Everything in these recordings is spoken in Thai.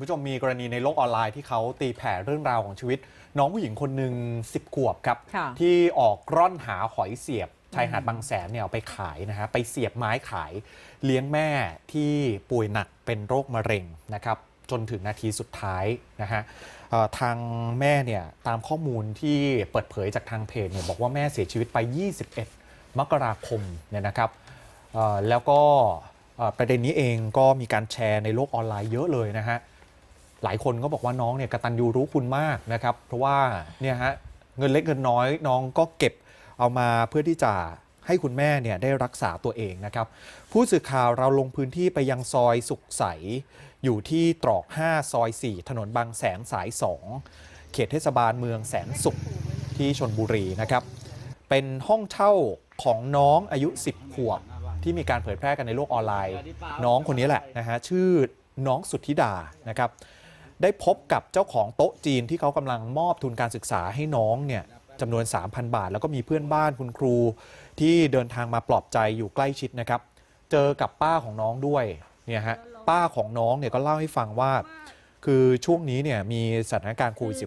คุณผู้ชมมีกรณีในโลกออนไลน์ที่เขาตีแผ่เรื่องราวของชีวิต น้องผู้หญิงคนหนึ่ง10 ขวบครับ ค่ะที่ออกร่อนหาหอยเสียบ ชายหาดบางแสนเนี่ยเอาไปขายนะฮะไปเสียบไม้ขาย เลี้ยงแม่ที่ป่วยหนักเป็นโรคมะเร็งนะครับ จนถึงนาทีสุดท้ายนะฮะเอ่อทางแม่เนี่ยตามข้อมูลที่เปิดเผยจากทางเพจเนี่ยบอกว่าแม่เสียชีวิตไป 21 มกราคมเนี่ยนะครับเอ่อแล้วก็เอ่อประเด็นนี้เองก็มีการแชร์ในโลกออนไลน์เยอะเลยนะฮะ หลายคนก็บอกว่าน้องเนี่ยกระตัญญูรู้คุณมากนะครับ เพราะว่าเนี่ยฮะเงินเล็กเงินน้อยน้องก็เก็บเอามาเพื่อที่จะให้คุณแม่เนี่ยได้รักษาตัวเองนะครับ ผู้สื่อข่าวเราลงพื้นที่ไปยังซอยสุขใส อยู่ที่ตรอก 5 ซอย 4 ถนนบางแสนสาย 2 เขตเทศบาลเมืองแสนสุขที่ชนบุรีนะครับ เป็นห้องเช่าของน้องอายุ 10 ขวบ ที่มีการเผยแพร่กันในโลกออนไลน์ น้องคนนี้แหละนะฮะชื่อน้องสุทธิดานะครับ ได้พบกับเจ้าของโต๊ะจีนที่เขากำลังมอบทุนการศึกษาให้น้องเนี่ยจำนวน 3,000 บาท แล้วก็มีเพื่อนบ้านคุณครู ที่เดินทางมาปลอบใจอยู่ใกล้ชิดนะครับ เจอกับป้าของน้องด้วยเนี่ยฮะป้าของน้องเนี่ยก็เล่าให้ฟังว่า คือช่วงนี้เนี่ยมีสถานการณ์โควิด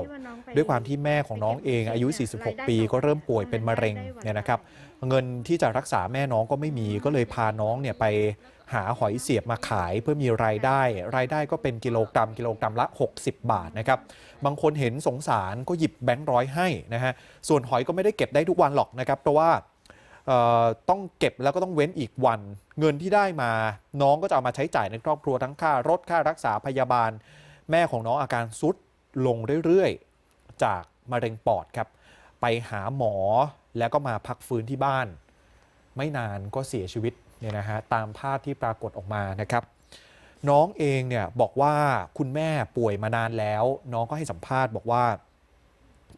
-19 ด้วยความที่แม่ของน้องเองอายุ 46 ปีก็เริ่มป่วยเป็นมะเร็งเนี่ยนะครับ เงินที่จะรักษาแม่น้องก็ไม่มีก็เลยพาน้องเนี่ยไปหาหอยเสียบมาขายเพื่อมีรายได้ รายได้ก็เป็นกิโลกรัม กิโลกรัมละ 60 บาทนะครับ บางคนเห็นสงสารก็หยิบแบงค์ร้อยให้นะฮะส่วนหอยก็ไม่ได้เก็บได้ทุกวันหรอกนะครับเพราะว่าเอ่อ ต้องเก็บแล้วก็ต้องเว้นอีกวัน เงินที่ได้มา น้องก็จะเอามาใช้จ่ายในครอบครัวทั้งค่ารถค่ารักษาพยาบาล แม่ของน้องอาการซุดลงเรื่อยๆ จากมะเร็งปอดครับ ไปหาหมอแล้วก็มาพักฟื้นที่บ้าน ไม่นานก็เสียชีวิตเนี่ยนะฮะตามภาพที่ปรากฏออกมานะครับน้องเองเนี่ยบอกว่าคุณแม่ป่วยมานานแล้ว น้องก็ให้สัมภาษณ์บอกว่า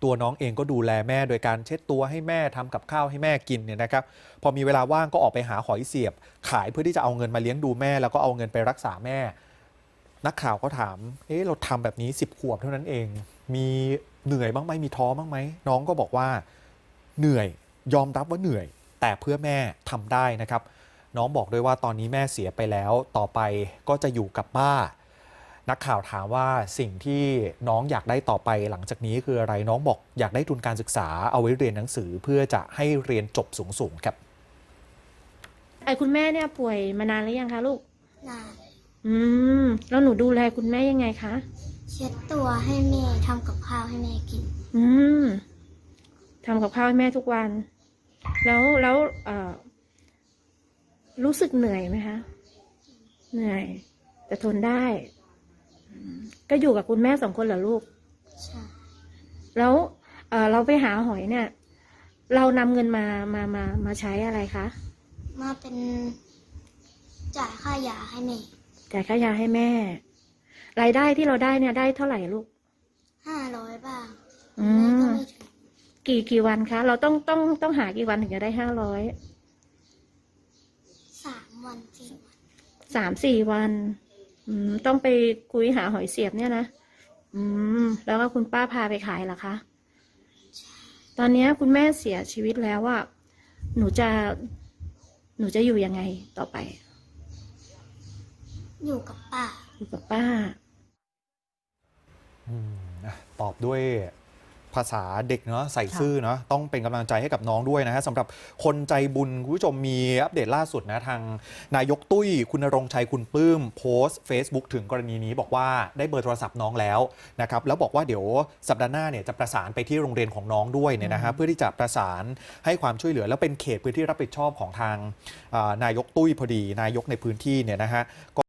ตัวน้องเองก็ดูแลแม่โดยการเช็ดตัวให้แม่ทำกับข้าวให้แม่กินเนี่ยนะครับพอมีเวลาว่างก็ออกไปหาหอยเสียบ ขายเพื่อที่จะเอาเงินมาเลี้ยงดูแม่ แล้วก็เอาเงินไปรักษาแม่ นักข่าวก็ถาม เอ๊ะเราทำแบบนี้ 10 ขวบเท่านั้นเอง มีเหนื่อยบ้างไหมมีท้อบ้างไหมน้องก็บอกว่าเหนื่อยยอมรับว่าเหนื่อย แต่เพื่อแม่ทำได้นะครับ น้องบอกด้วยว่าตอนนี้แม่เสียไปแล้ว ต่อไปก็จะอยู่กับป้า นักข่าวถามว่าสิ่งที่น้องอยากได้ต่อไปหลังจากนี้คืออะไรน้องบอกอยากได้ทุนการศึกษาเอาไว้เรียนหนังสือเพื่อจะให้เรียนจบสูงๆครับไอ้คุณแม่เนี่ยป่วยมานานหรือยังคะลูกนานอืมแล้วหนูดูแลคุณแม่ยังไงคะเช็ดตัวให้แม่ทำกับข้าวให้แม่กิน อืมทำกับข้าวให้แม่ทุกวัน แล้วแล้วเอ่อ รู้สึกเหนื่อยไหมคะ เหนื่อย แต่ทนได้อืม ก็อยู่กับคุณแม่สองคนเหรอลูก ใช่ แล้วเอ่อเราไปหาหอยเนี่ย เรานำเงินมามามามาใช้อะไรคะ มาเป็นจ่ายค่ายาให้แม่ จ่ายค่ายาให้แม่ รายได้ที่เราได้เนี่ยได้เท่าไหร่ลูกห้าร้อยบ้างอืแม่ก็มไม่ถึงกี่กี่วันคะ เราต้องต้องต้องหากี่วันถึงจะได้ห้าร้อย สามวันสี่วัน สามสี่วัน อืมต้องไปคุยหาหอยเสียบเนี่ยนะอืม แล้วก็คุณป้าพาไปขายเหรอคะ ตอนเนี้ยคุณแม่เสียชีวิตแล้วว่า หนูจะ หนูจะอยู่ยังไงต่อไป อยู่กับป้า อยู่กับป้า อืมนะตอบด้วย ภาษาเด็กเนาะใส่ซื่อเนาะต้องเป็นกำลังใจให้กับน้องด้วยนะฮะสำหรับคนใจบุญคุณผู้ชมมีอัปเดตล่าสุดนะทางนายกตุ้ยคุณณรงค์ชัยคุณปลื้ม โพสต์ Facebook ถึงกรณีนี้บอกว่าได้เบอร์โทรศัพท์น้องแล้วนะครับแล้วบอกว่าเดี๋ยวสัปดาห์หน้าเนี่ยจะประสานไปที่โรงเรียนของน้องด้วยเนี่ยนะฮะเพื่อที่จะประสานให้ความช่วยเหลือ แล้วเป็นเขตพื้นที่รับผิดชอบของทางอ่านายกตุ้ยพอดี นายกในพื้นที่เนี่ยนะฮะ